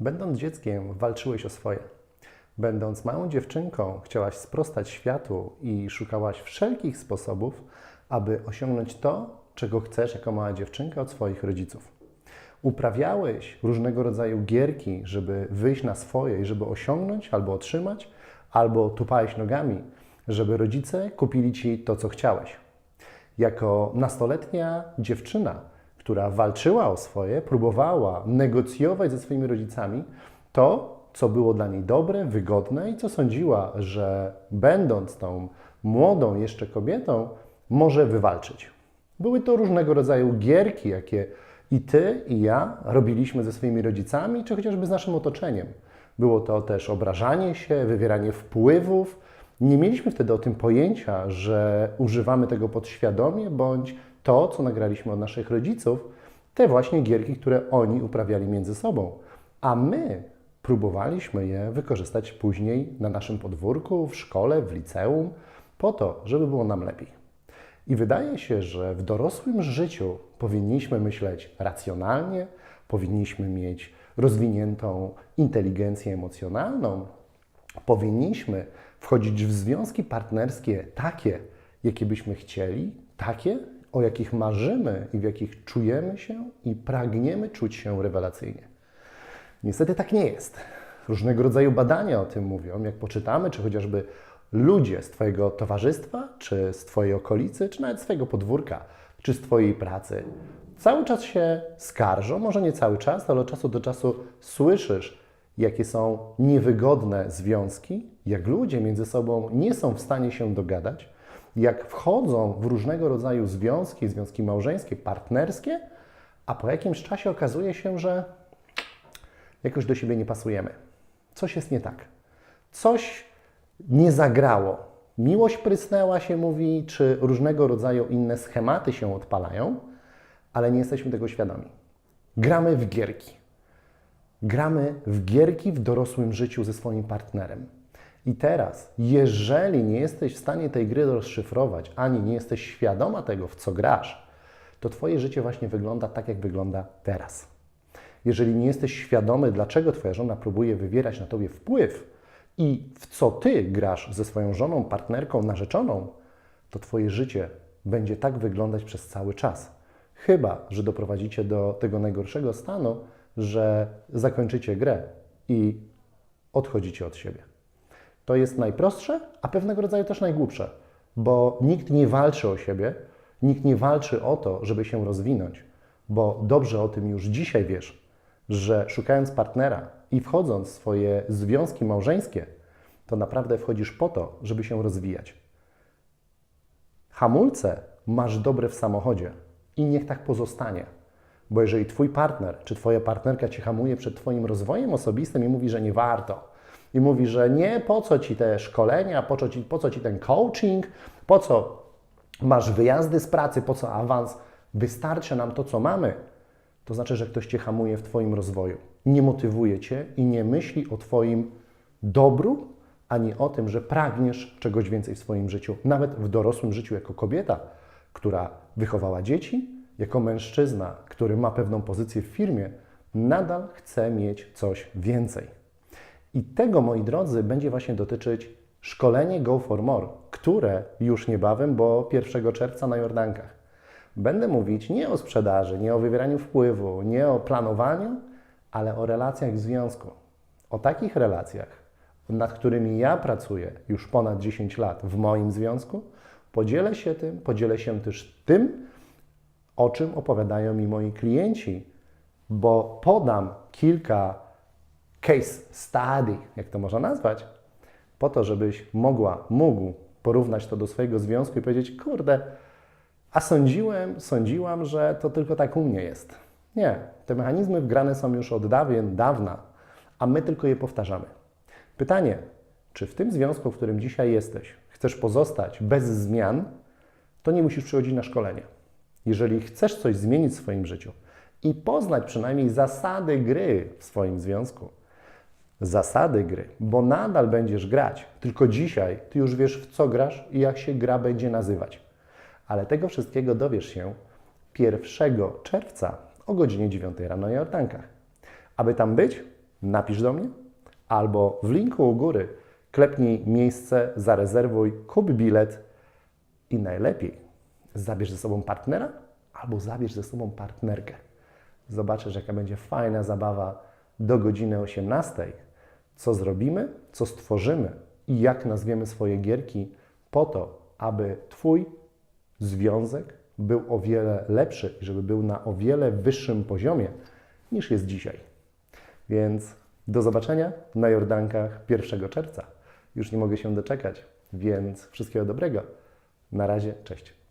Będąc dzieckiem, walczyłeś o swoje. Będąc małą dziewczynką, chciałaś sprostać światu i szukałaś wszelkich sposobów, aby osiągnąć to, czego chcesz jako mała dziewczynka od swoich rodziców. Uprawiałeś różnego rodzaju gierki, żeby wyjść na swoje i żeby osiągnąć albo otrzymać, albo tupałeś nogami, żeby rodzice kupili ci to, co chciałeś. Jako nastoletnia dziewczyna, która walczyła o swoje, próbowała negocjować ze swoimi rodzicami to, co było dla niej dobre, wygodne i co sądziła, że będąc tą młodą jeszcze kobietą, może wywalczyć. Były to różnego rodzaju gierki, jakie i ty, i ja robiliśmy ze swoimi rodzicami, czy chociażby z naszym otoczeniem. Było to też obrażanie się, wywieranie wpływów. Nie mieliśmy wtedy o tym pojęcia, że używamy tego podświadomie, bądź to, co nagraliśmy od naszych rodziców, te właśnie gierki, które oni uprawiali między sobą. A my próbowaliśmy je wykorzystać później na naszym podwórku, w szkole, w liceum, po to, żeby było nam lepiej. I wydaje się, że w dorosłym życiu powinniśmy myśleć racjonalnie, powinniśmy mieć rozwiniętą inteligencję emocjonalną, powinniśmy wchodzić w związki partnerskie takie, jakie byśmy chcieli, takie, o jakich marzymy i w jakich czujemy się i pragniemy czuć się rewelacyjnie. Niestety tak nie jest. Różnego rodzaju badania o tym mówią, jak poczytamy, czy chociażby ludzie z Twojego towarzystwa, czy z Twojej okolicy, czy nawet z Twojego podwórka, czy z Twojej pracy. Cały czas się skarżą, może nie cały czas, ale od czasu do czasu słyszysz, jakie są niewygodne związki, jak ludzie między sobą nie są w stanie się dogadać, jak wchodzą w różnego rodzaju związki, związki małżeńskie, partnerskie, a po jakimś czasie okazuje się, że jakoś do siebie nie pasujemy. Coś jest nie tak. Coś nie zagrało. Miłość prysnęła się, mówi, czy różnego rodzaju inne schematy się odpalają, ale nie jesteśmy tego świadomi. Gramy w gierki. Gramy w gierki w dorosłym życiu ze swoim partnerem. I teraz, jeżeli nie jesteś w stanie tej gry rozszyfrować, ani nie jesteś świadoma tego, w co grasz, to Twoje życie właśnie wygląda tak, jak wygląda teraz. Jeżeli nie jesteś świadomy, dlaczego Twoja żona próbuje wywierać na Tobie wpływ i w co Ty grasz ze swoją żoną, partnerką, narzeczoną, to Twoje życie będzie tak wyglądać przez cały czas. Chyba, że doprowadzicie do tego najgorszego stanu, że zakończycie grę i odchodzicie od siebie. To jest najprostsze, a pewnego rodzaju też najgłupsze, bo nikt nie walczy o siebie, nikt nie walczy o to, żeby się rozwinąć, bo dobrze o tym już dzisiaj wiesz, że szukając partnera i wchodząc w swoje związki małżeńskie, to naprawdę wchodzisz po to, żeby się rozwijać. Hamulce masz dobre w samochodzie i niech tak pozostanie. Bo jeżeli Twój partner czy Twoja partnerka Cię hamuje przed Twoim rozwojem osobistym i mówi, że nie warto, i mówi, że nie, po co Ci te szkolenia, po co Ci, po co ci ten coaching, po co masz wyjazdy z pracy, po co awans, wystarczy nam to, co mamy, to znaczy, że ktoś Cię hamuje w Twoim rozwoju. Nie motywuje Cię i nie myśli o Twoim dobru, ani o tym, że pragniesz czegoś więcej w swoim życiu, nawet w dorosłym życiu jako kobieta, która wychowała dzieci, jako mężczyzna, który ma pewną pozycję w firmie, nadal chce mieć coś więcej. I tego, moi drodzy, będzie właśnie dotyczyć szkolenie Go for More, które już niebawem, bo 1 czerwca na Jordankach. Będę mówić nie o sprzedaży, nie o wywieraniu wpływu, nie o planowaniu, ale o relacjach w związku. O takich relacjach, nad którymi ja pracuję już ponad 10 lat w moim związku, podzielę się tym, podzielę się też tym, o czym opowiadają mi moi klienci, bo podam kilka case study, jak to można nazwać, po to, żebyś mogła, mógł porównać to do swojego związku i powiedzieć, kurde, a sądziłem, sądziłam, że to tylko tak u mnie jest. Nie, te mechanizmy wgrane są już od dawien, dawna, a my tylko je powtarzamy. Pytanie, czy w tym związku, w którym dzisiaj jesteś, chcesz pozostać bez zmian, to nie musisz przychodzić na szkolenie. Jeżeli chcesz coś zmienić w swoim życiu i poznać przynajmniej zasady gry w swoim związku, zasady gry, bo nadal będziesz grać, tylko dzisiaj ty już wiesz, w co grasz i jak się gra będzie nazywać. Ale tego wszystkiego dowiesz się 1 czerwca o godzinie 9 rano na Jordankach. Aby tam być, napisz do mnie albo w linku u góry klepnij miejsce, zarezerwuj, kup bilet i najlepiej zabierz ze sobą partnera albo zabierz ze sobą partnerkę. Zobaczysz, jaka będzie fajna zabawa do godziny 18. Co zrobimy, co stworzymy i jak nazwiemy swoje gierki po to, aby Twój związek był o wiele lepszy i żeby był na o wiele wyższym poziomie niż jest dzisiaj. Więc do zobaczenia na Jordankach 1 czerwca. Już nie mogę się doczekać, więc wszystkiego dobrego. Na razie, cześć.